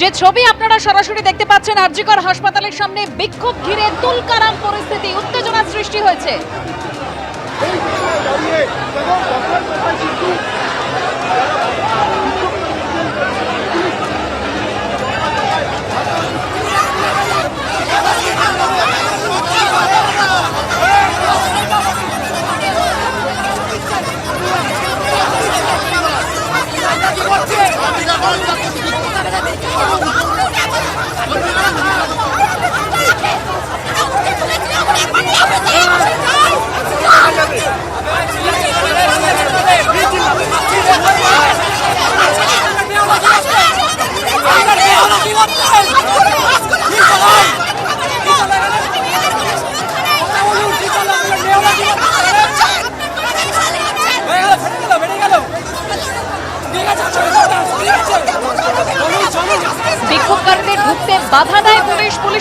যে ছবি আপনারা সরাসরি দেখতে পাচ্ছেন, আরজিকর হাসপাতালের সামনে বিক্ষোভ ঘিরে তুলকারাম পরিস্থিতি, উত্তেজনা সৃষ্টি হয়েছে। Oh,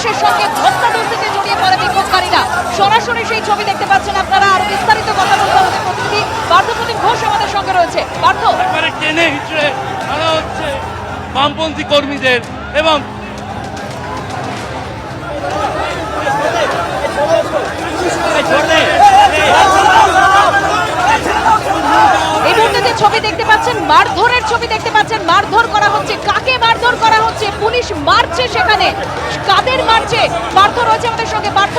পুলিশের সঙ্গে ধস্তাধস্তিতে জড়িয়ে পড়ে বিক্ষোভকারীরা। সরাসরি সেই ছবি দেখতে পাচ্ছেন আপনারা। আরও বিস্তারিত কথা বলতে আমাদের প্রতিনিধি পার্থপ্রতিম ঘোষ আমাদের সঙ্গে রয়েছে। পার্থ? একবারে টেনে হিচড়ে আনা হচ্ছে বামপন্থী কর্মীদের এবং এই মুহূর্তে যে ছবি দেখতে পাচ্ছেন মারধরের ছবি দেখতে পাচ্ছেন। মারধর করা হচ্ছে। কাকে মারধর করা হচ্ছে? মারছে সেখানে। কাদের মারছে? পার্থ রয়েছে আমাদের সঙ্গে, পার্থ।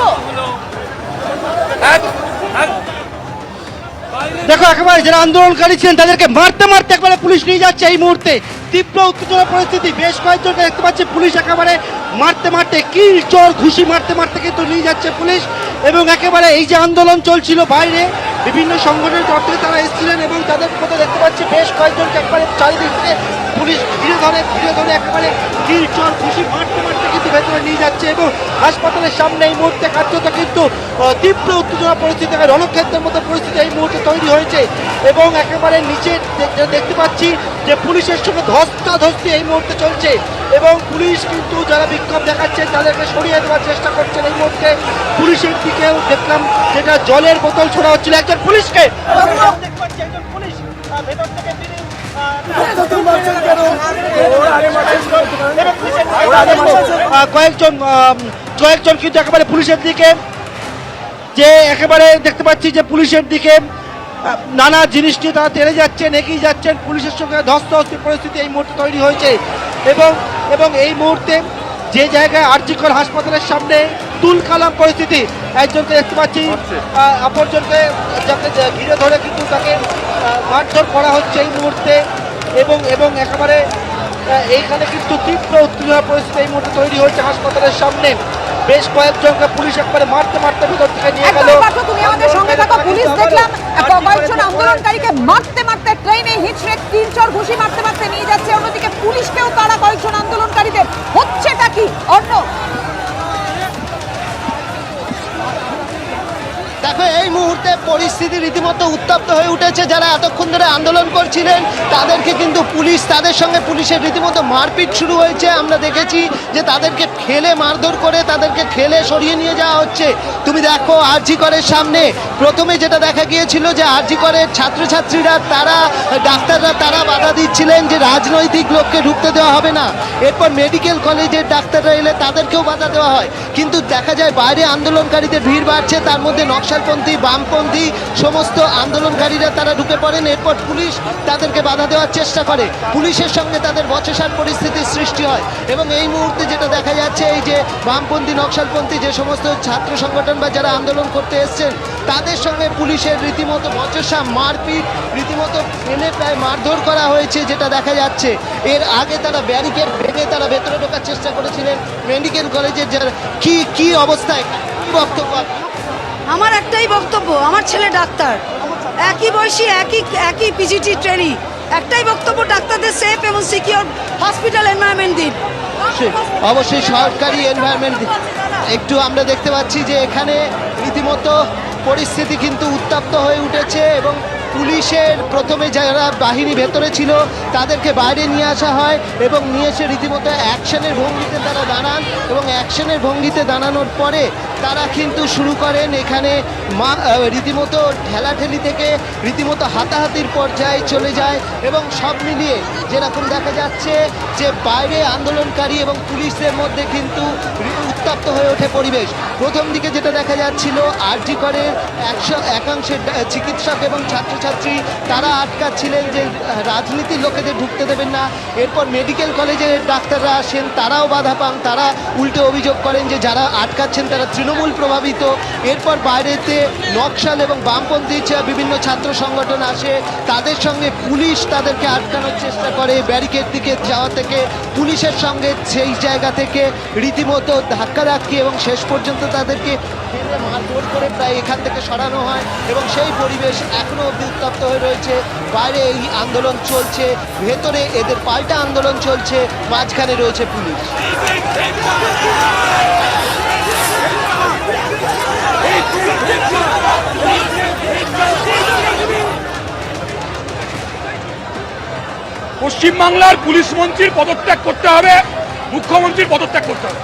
দেখো, একেবারে যারা আন্দোলনকারী ছিলেন, তাদেরকে মারতে মারতে একবারে পুলিশ নিয়ে যাচ্ছে এই মুহূর্তে। তীব্র উত্তেজনা পরিস্থিতি, বেশ কয়েকজনকে দেখতে পাচ্ছি পুলিশ একেবারে মারতে মারতে, কিল চোর ঘুষি মারতে মারতে কিন্তু নিয়ে যাচ্ছে পুলিশ। এবং একেবারে এই যে আন্দোলন চলছিল বাইরে বিভিন্ন সংগঠনের তরফ থেকে তারা এসেছিলেন এবং তাদের মধ্যে দেখতে পাচ্ছি বেশ কয়েকজনকে একবারে চারিদিক থেকে পুলিশ ঘিরে ধরে ঘিরে ধরে একেবারে কিল চল খুশি মারতে মারতে কিন্তু ভেতরে নিয়ে যাচ্ছে এবং হাসপাতালের সামনে এই মুহূর্তে কার্যত কিন্তু তীব্র উত্তেজনা পরিস্থিতি রণক্ষেত্রের মতো পরিস্থিতি এই মুহূর্তে তৈরি হয়েছে এবং একেবারে নিচে দেখতে পাচ্ছি যে পুলিশের সঙ্গে ধস্তাধস্তি এই মুহূর্তে চলছে এবং পুলিশ কিন্তু যারা বিক্ষোভ দেখাচ্ছে তাদেরকে সরিয়ে দেওয়ার চেষ্টা করছেন এই মুহূর্তে। পুলিশের দিকেও দেখলাম যেটা জলের বোতল ছোড়া হচ্ছিল। একজন পুলিশকে একজন পুলিশ ভেতর থেকে তিনি কয়েকজন কয়েকজন কিন্তু একেবারে পুলিশের দিকে যে একেবারে দেখতে পাচ্ছি যে পুলিশের দিকে নানা জিনিস নিয়ে তারা তেড়ে যাচ্ছেন এগিয়ে যাচ্ছেন। পুলিশের সঙ্গে ধস্তাধস্তি পরিস্থিতি এই মুহূর্তে তৈরি হয়েছে। এবং এবং এই মুহূর্তে যে জায়গায় আরজিকর হাসপাতালের সামনে তুলকালাম পরিস্থিতি একজনকে দেখতে পাচ্ছি। অপরজনকে যাকে ঘিরে ধরে কিন্তু তাকে মারধর করা হচ্ছে এই মুহূর্তে। এবং এবং একেবারে এইখানে কিন্তু তীব্র উত্তেজনা পরিস্থিতি এই মুহূর্তে তৈরি হয়েছে হাসপাতালের সামনে। বেশ কয়েকজনকে পুলিশ একবারে মারতে মারতে ভিতর থেকে নিয়ে গেল একদম পার্থ, তুমি আমাদের সঙ্গে থাকো পুলিশ দেখলাম কয়েকজন আন্দোলনকারীকে মারতে মারতে ট্রেনে হিঁচড়ে তিন চর ঘুষি মারতে মারতে নিয়ে যাচ্ছে। অন্যদিকে পুলিশকেও তারা কয়েকজন আন্দোলনকারীদের, হচ্ছেটা কি? অন্য এই মুহূর্তে পরিস্থিতি রীতিমতো উত্তপ্ত হয়ে উঠেছে। যারা এতক্ষণ ধরে আন্দোলন করছিলেন, তাদেরকে কিন্তু পুলিশ, তাদের সঙ্গে পুলিশের রীতিমতো মারপিট শুরু হয়েছে। আমরা দেখেছি যে তাদেরকে ঠেলে মারধর করে তাদেরকে ঠেলে সরিয়ে নিয়ে যাওয়া হচ্ছে। তুমি দেখো আরজি করের সামনে। প্রথমে যেটা দেখা গিয়েছিল যে আরজি করের ছাত্রছাত্রীরা, তারা, ডাক্তাররা, তারা বাধা দিচ্ছিলেন যে রাজনৈতিক লোককে ঢুকতে দেওয়া হবে না। এরপর মেডিকেল কলেজের ডাক্তাররা এলে তাদেরকেও বাধা দেওয়া হয়। কিন্তু দেখা যায় বাইরে আন্দোলনকারীদের ভিড় বাড়ছে, তার মধ্যে নকশালপন্থী বামপন্থী সমস্ত আন্দোলনকারীরা তারা ঢুকে পড়েন। এরপর পুলিশ তাদেরকে বাধা দেওয়ার চেষ্টা করে। পুলিশের সঙ্গে তাদের বচসার পরিস্থিতির সৃষ্টি হয় এবং এই মুহূর্তে যেটা দেখা যাচ্ছে, এই যে বামপন্থী, নকশালপন্থী যে সমস্ত ছাত্র সংগঠন বা যারা আন্দোলন করতে এসছেন, তাদের সঙ্গে পুলিশের রীতিমতো বচসা মারপিট, রীতিমতো ফেলে প্রায় মারধর করা হয়েছে যেটা দেখা যাচ্ছে। এর আগে তারা ব্যারিকেড ভেঙে তারা ভেতরে ঢোকার চেষ্টা করেছিলেন। মেডিকেল কলেজের যারা কি কি অবস্থায় বক্তব্য আমার একটাই বক্তব্য, আমার ছেলে ডাক্তার। একই বয়সী, একই একই পিজিটি ট্রেনি একটাই বক্তব্য, ডাক্তারদের সেফ এবং সিকিউর হসপিটাল এনভায়রনমেন্ট দিন। অবশ্যই অবশ্যই সরকারি এনভায়রনমেন্ট একটু আমরা দেখতে পাচ্ছি যে এখানে রীতিমতো পরিস্থিতি কিন্তু উত্তপ্ত হয়ে উঠেছে এবং পুলিশের প্রথমে যারা বাহিনী ভেতরে ছিল, তাদেরকে বাইরে নিয়ে আসা হয় এবং নিয়ে এসে রীতিমতো অ্যাকশনের ভঙ্গিতে তারা দাঁড়ান এবং অ্যাকশনের ভঙ্গিতে দাঁড়ানোর পরে তারা কিন্তু শুরু করেন এখানে মা রীতিমতো ঠেলাঠেলি থেকে রীতিমতো হাতাহাতির পর্যায়ে চলে যায় এবং সব মিলিয়ে যেরকম দেখা যাচ্ছে যে বাইরে আন্দোলনকারী এবং পুলিশদের মধ্যে কিন্তু উত্তপ্ত হয়ে ওঠে পরিবেশ। প্রথম দিকে যেটা দেখা যাচ্ছিল, আরজি করের একশো, একাংশের চিকিৎসক এবং ছাত্রছাত্রী তারা আটকাচ্ছিলেন যে রাজনীতির লোকেদের ঢুকতে দেবেন না। এরপর মেডিকেল কলেজের ডাক্তাররা আসেন, তারাও বাধা পান, তারা উল্টে অভিযোগ করেন যে, যারা আটকাচ্ছেন তারা তৃণমূল প্রভাবিত। এরপর বাইরেতে নকশাল এবং বামপন্থী বিভিন্ন ছাত্র সংগঠন আসে। তাদের সঙ্গে পুলিশ তাদেরকে আটকানোর চেষ্টা করে। ব্যারিকেড দিকে যাওয়া থেকে, পুলিশের সঙ্গে সেই জায়গা থেকে রীতিমতো ধাক্কাধাক্কি এবং শেষ পর্যন্ত তাদেরকে মারধর করে প্রায় এখান থেকে সরানো হয়। এবং সেই পরিবেশ এখনও অব্দি উত্তপ্ত হয়ে রয়েছে। বাইরে এই আন্দোলন চলছে। ভেতরে এদের পাল্টা আন্দোলন চলছে। মাঝখানে রয়েছে পুলিশ। পশ্চিমবাংলার পুলিশ মন্ত্রীর পদত্যাগ করতে হবে। মুখ্যমন্ত্রীর পদত্যাগ করতে হবে।